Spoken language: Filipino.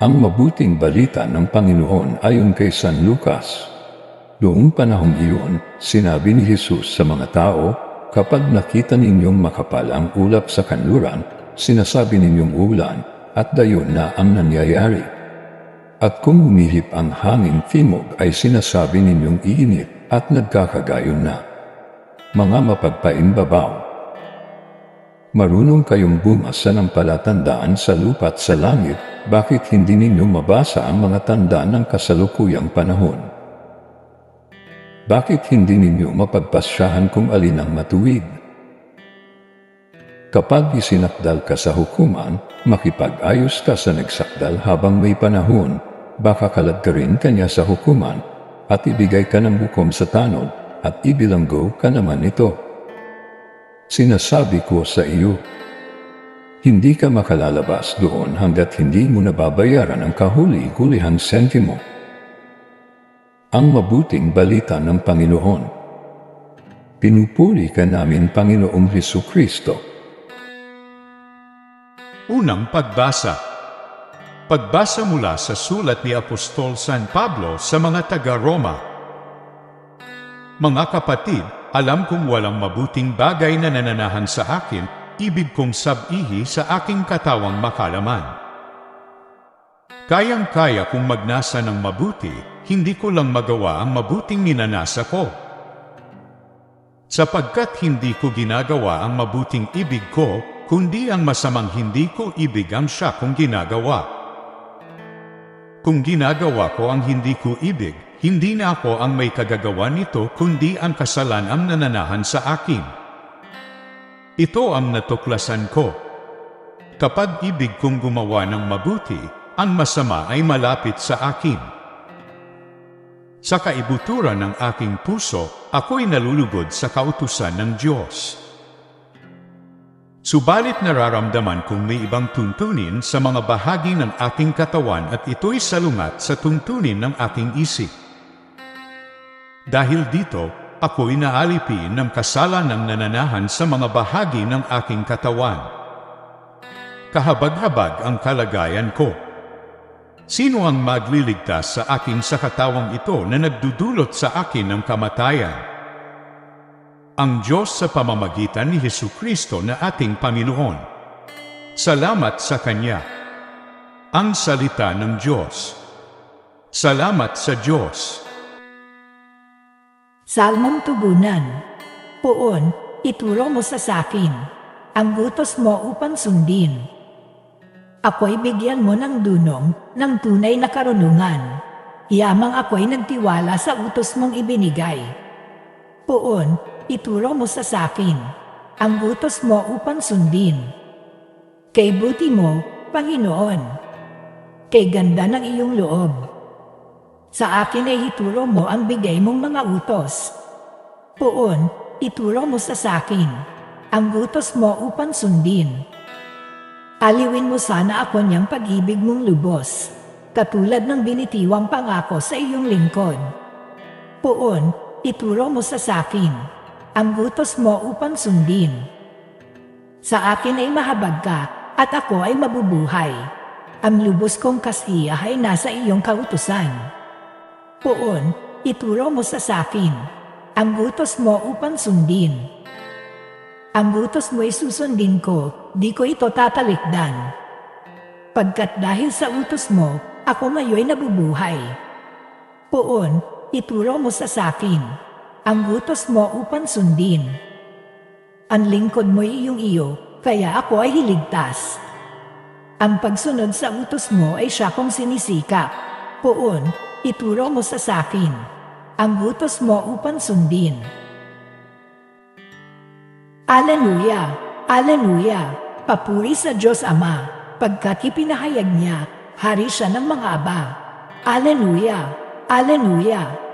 Ang mabuting balita ng Panginoon ayon kay San Lucas. Noong panahong iyon, sinabi ni Jesus sa mga tao, Kapag nakita ninyong makapal ang ulap sa kanluran, sinasabi ninyong ulan, at dayon na ang nangyayari. At kung umihip ang hangin timog ay sinasabi ninyong iinit at nagkakagayon na. Mga mapagpaimbabaw, Marunong kayong bumasa ng palatandaan sa lupa at sa langit, bakit hindi ninyo mabasa ang mga tanda ng kasalukuyang panahon? Bakit hindi ninyo mapagpasyahan kung alin ang matuwid? Kapag isinakdal ka sa hukuman, makipag-ayos ka sa nagsakdal habang may panahon, baka kalat ka rin kanya sa hukuman, at ibigay ka ng bukom sa tanod, at ibilanggo ka naman ito. Sinasabi ko sa iyo, hindi ka makalalabas doon hanggat hindi mo nababayaran ang kahuli-hulihang sentimo. Ang mabuting balita ng Panginoon. Pinupuri ka namin, Panginoong Heso Kristo. Unang pagbasa. Pagbasa mula sa sulat ni Apostol San Pablo sa mga taga-Roma. Mga kapatid, alam kong walang mabuting bagay na nananahan sa akin, ibig kong sabihi sa aking katawang makalaman. Kayang-kaya kong magnasa ng mabuti, hindi ko lang magawa ang mabuting minanasa ko. Sapagkat hindi ko ginagawa ang mabuting ibig ko, kundi ang masamang hindi ko ibig ang siya kong ginagawa. Kung ginagawa ko ang hindi ko ibig, hindi na ako ang may kagagawa nito kundi ang kasalan ang nananahan sa akin. Ito ang natuklasan ko. Kapag ibig kong gumawa ng mabuti, ang masama ay malapit sa akin. Sa kaibuturan ng aking puso, ako'y nalulugod sa kautusan ng Diyos. Subalit nararamdaman kong may ibang tuntunin sa mga bahagi ng aking katawan at ito'y salungat sa tuntunin ng aking isip. Dahil dito, ako'y naalipin ng kasalan ng nananahan sa mga bahagi ng aking katawan. Kahabag-habag ang kalagayan ko. Sino ang magliligtas sa akin sa katawang ito na nagdudulot sa akin ng kamatayan? ang Diyos sa pamamagitan ni Hesu Kristo na ating Panginoon. Salamat sa Kanya. Ang salita ng Diyos. Salamat sa Diyos. Salmong tugunan. Poon, ituro mo sa sakin. Ang gutos mo upang sundin. Ako'y bigyan mo ng dunong ng tunay na karunungan. Yamang ako'y nagtiwala sa utos mong ibinigay. Poon, ituro mo sa sakin. Ang utos mo upang sundin. Kay buti mo, Panginoon. Kay ganda ng iyong loob. Sa akin ay ituro mo ang bigay mong mga utos. Poon, ituro mo sa sakin. Ang utos mo upang sundin. Aliwin mo sana ako niyang pag-ibig mong lubos, katulad ng binitiwang pangako sa iyong lingkod. Poon, ituro mo sa sakin ang gutos mo upang sundin. Sa akin ay mahabag ka at ako ay mabubuhay. Ang lubos kong kasiya ay nasa iyong kautusan. Poon, ituro mo sa sakin. Ang gutos mo upang sundin. Ang gutos mo ay susundin ko, di ko ito tatalikdan. Pagkat dahil sa utos mo, ako ngayon nabubuhay. Poon, ituro mo sa sakin ang gutos mo upang sundin. Ang lingkod mo iyong iyo, kaya ako ay hiligtas. Ang pagsunod sa utos mo ay siya kong sinisikap. Poon, ituro mo sa sakin. Ang gutos mo upang sundin. Aleluya! Aleluya! Papuri sa Diyos Ama, pagkat ipinahayag niya, hari siya ng mga aba. Aleluya! Aleluya!